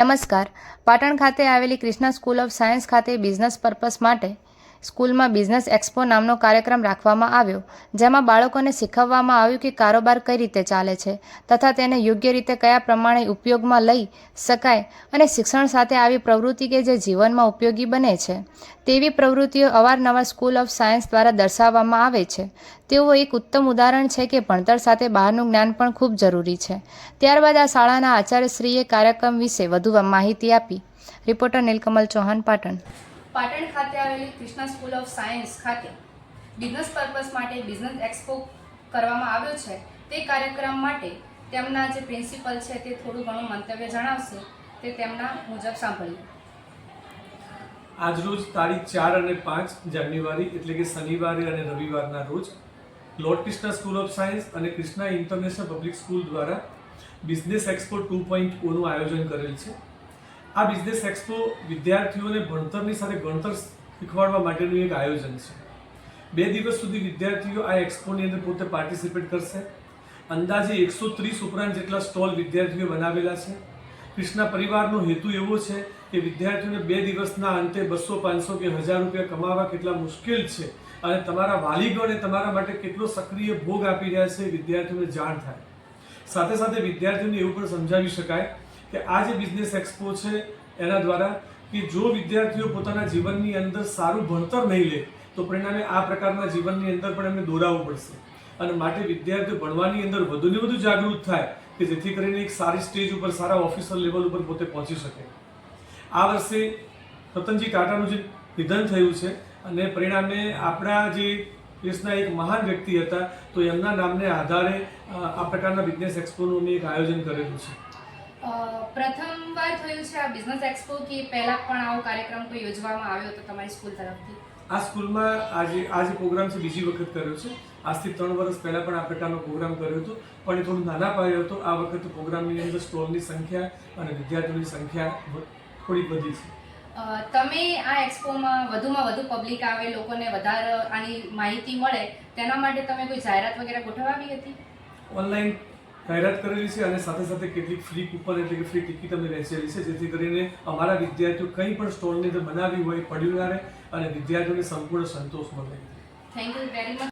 નમસ્કાર. પાટણ ખાતે આવેલી ક્રિષ્ના સ્કૂલ ઓફ સાયન્સ ખાતે બિઝનેસ પર્પસ માટે સ્કૂલમાં બિઝનેસ એક્સપો નામનો કાર્યક્રમ રાખવામાં આવ્યો, જેમાં બાળકોને શીખવવામાં આવ્યું કે કારોબાર કઈ રીતે ચાલે છે તથા તેને યોગ્ય રીતે કયા પ્રમાણે ઉપયોગમાં લઈ શકાય અને શિક્ષણ સાથે આવી પ્રવૃત્તિ કે જે જીવનમાં ઉપયોગી બને છે. તેવી પ્રવૃત્તિઓ અવારનવાર સ્કૂલ ઓફ સાયન્સ દ્વારા દર્શાવવામાં આવે છે. તેઓ એક ઉત્તમ ઉદાહરણ છે કે ભણતર સાથે બહારનું જ્ઞાન પણ ખૂબ જરૂરી છે. ત્યારબાદ આ શાળાના આચાર્યશ્રીએ કાર્યક્રમ વિશે વધુ માહિતી આપી. રિપોર્ટર નીલકમલ ચૌહાણ પાટણ. પાટણ ખાતે આવેલી કૃષ્ણા સ્કૂલ ઓફ સાયન્સ ખાતે બિઝનેસ પર્પસ માટે બિઝનેસ એક્સપો કરવામાં આવ્યો છે. તે કાર્યક્રમ માટે તેમના જે પ્રિન્સિપલ છે તે થોડું ઘણું મંતવ્ય જણાવશે. તે તેમના મુજબ સાંભળ્યું આજરોજ તારીખ ચાર અને પાંચ જાન્યુઆરી એટલે કે શનિવારે અને રવિવારના રોજ lord Krishna school of science અને કૃષ્ણા ઇન્ટરનેશનલ પબ્લિક સ્કૂલ દ્વારા બિઝનેસ એક્સપો ટુ પોઈન્ટ ઓનું આયોજન કરેલ છે. આ બિઝનેસ એક્સપો વિદ્યાર્થીઓને ભણતરની સાથે ગણતર શીખવાડવા માટેનું એક આયોજન છે. બે દિવસ સુધી વિદ્યાર્થીઓ આ એક્સપોની અંદર પોતે પાર્ટિસિપેટ કરશે. અંદાજે એકસો ત્રીસ ઉપરાંત જેટલા સ્ટોલ વિદ્યાર્થીઓએ બનાવેલા છે. કૃષ્ણા પરિવારનો હેતુ એવો છે કે વિદ્યાર્થીઓને બે દિવસના અંતે બસો, પાંચસો કે હજાર રૂપિયા કમાવા કેટલા મુશ્કેલ છે અને તમારા વાલીગણે તમારા માટે કેટલો સક્રિય ભોગ આપી રહ્યા છે વિદ્યાર્થીઓને જાણ થાય. સાથે સાથે વિદ્યાર્થીઓને એવું પણ સમજાવી શકાય કે આ જે બિઝનેસ એક્સપો છે, એના દ્વારા કે જો વિદ્યાર્થીઓ પોતાના જીવનની અંદર સારું ભણતર નહીં લે, તો પરિણામે આ પ્રકારના જીવનની અંદર પણ એમને દોરાવવું પડશે. અને માટે વિદ્યાર્થીઓ ભણવાની અંદર વધુને વધુ જાગૃત થાય, કે જેથી કરીને એક સારી સ્ટેજ ઉપર, સારા ઓફિસર લેવલ ઉપર પોતે પહોંચી શકે. આ વર્ષે રતનજી ટાટાનું જે નિધન થયું છે, અને પરિણામે આપણા જે દેશના એક મહાન વ્યક્તિ હતા, તો એમના નામને આધારે આ પ્રકારના બિઝનેસ એક્સપોનું એક આયોજન કરેલું છે. પ્રથમવાર થયું છે આ બિઝનેસ એક્સપો કે પહેલા પણ આવો કાર્યક્રમ કોઈ યોજવામાં આવ્યો હતો તમારી સ્કૂલ તરફથી? આ સ્કૂલમાં આજે આ જે પ્રોગ્રામ છે બીજી વખત કર્યો છે. આજથી ત્રણ વર્ષ પહેલાં પણ આ પ્રકારનો પ્રોગ્રામ કર્યો હતો પણ એ થોડું નાના પાયો હતો. આ વખત પ્રોગ્રામની અંદર સ્ટોલની સંખ્યા અને વિદ્યાર્થીઓની સંખ્યા થોડી થોડીક વધી છે. તમે આ એક્સપોમાં વધુમાં વધુ પબ્લિક આવે લોકોને વધારે આની માહિતી મળે તેના માટે તમે કોઈ જાહેરાત વગેરે ગોઠવાવી હતી? ઓનલાઈન જાહેરાત કરેલી છે અને સાથે સાથે કેટલીક ફ્રી કૂપન એટલે કે ફ્રી ટિકિટ અમે વહેંચેલી છે, જેથી કરીને અમારા વિદ્યાર્થીઓ કંઈ પણ સ્ટોલની અંદર બનાવી હોય, પડ્યું ના રહે અને વિદ્યાર્થીઓને સંપૂર્ણ સંતોષ મળે. Thank you very much